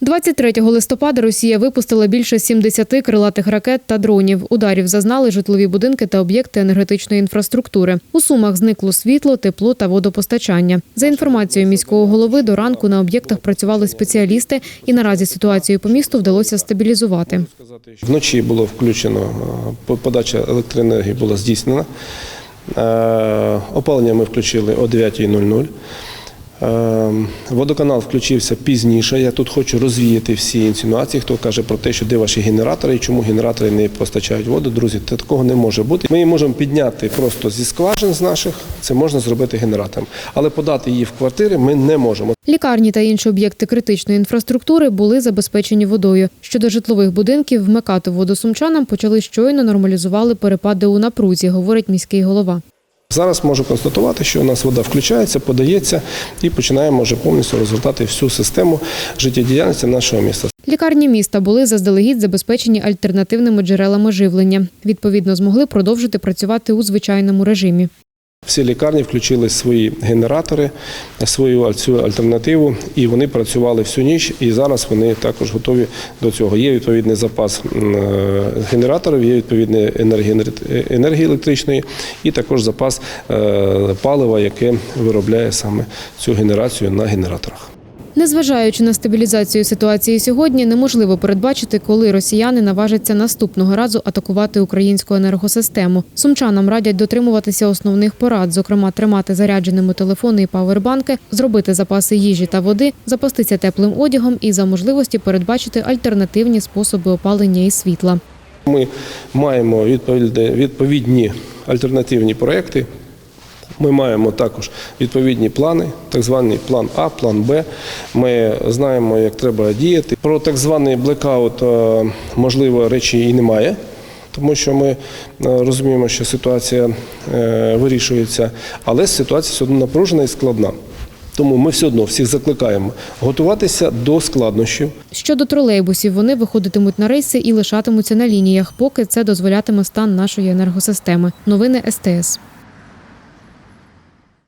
23 листопада Росія випустила більше 70 крилатих ракет та дронів. Ударів зазнали житлові будинки та об'єкти енергетичної інфраструктури. У сумах зникло світло, тепло та водопостачання. За інформацією міського голови, до ранку на об'єктах працювали спеціалісти, і наразі ситуацію по місту вдалося стабілізувати. Вночі було включено, е, по- подача електроенергії була здійснена. Е, Опалення ми включили о 9.00. Е, Водоканал включився пізніше. Я тут хочу розвіяти всі інсинуації, хто каже про те, що де ваші генератори і чому генератори не постачають воду. Друзі, та такого не може бути. Ми її можемо підняти просто зі скважин з наших, це можна зробити генератором. Але подати її в квартири ми не можемо. Лікарні та інші об'єкти критичної інфраструктури були забезпечені водою. Щодо житлових будинків, вмикати воду сумчанам почали щойно нормалізували перепади у напрузі, говорить міський голова. Зараз можу констатувати, що у нас вода включається, подається і починаємо вже повністю розгортати всю систему життєдіяльності нашого міста. Лікарні міста були заздалегідь забезпечені альтернативними джерелами живлення. Відповідно, змогли продовжити працювати у звичайному режимі. Всі лікарні включили свої генератори, свою цю альтернативу, і вони працювали всю ніч. І зараз вони також готові до цього. Є відповідний запас е, генераторів, є відповідний енергії, електричної, і також запас е, палива, яке виробляє саме цю генерацію на генераторах. Незважаючи на стабілізацію ситуації сьогодні, неможливо передбачити, коли росіяни наважаться наступного разу атакувати українську енергосистему. Сумчанам радять дотримуватися основних порад, зокрема тримати зарядженими телефони і павербанки, зробити запаси їжі та води, запастися теплим одягом і за можливості передбачити альтернативні способи опалення і світла. Ми маємо відповідні, альтернативні проекти. Ми маємо також відповідні плани, так званий план А, план Б. Ми знаємо, як треба діяти. Про так званий блекаут, е, можливо, речі і немає, тому що ми е, розуміємо, що ситуація е, вирішується, але ситуація все одно напружена і складна. Тому ми все одно всіх закликаємо готуватися до складнощів, Щодо тролейбусів, вони виходитимуть на рейси і лишатимуться на лініях, поки це дозволятиме стан нашої енергосистеми. Новини СТС.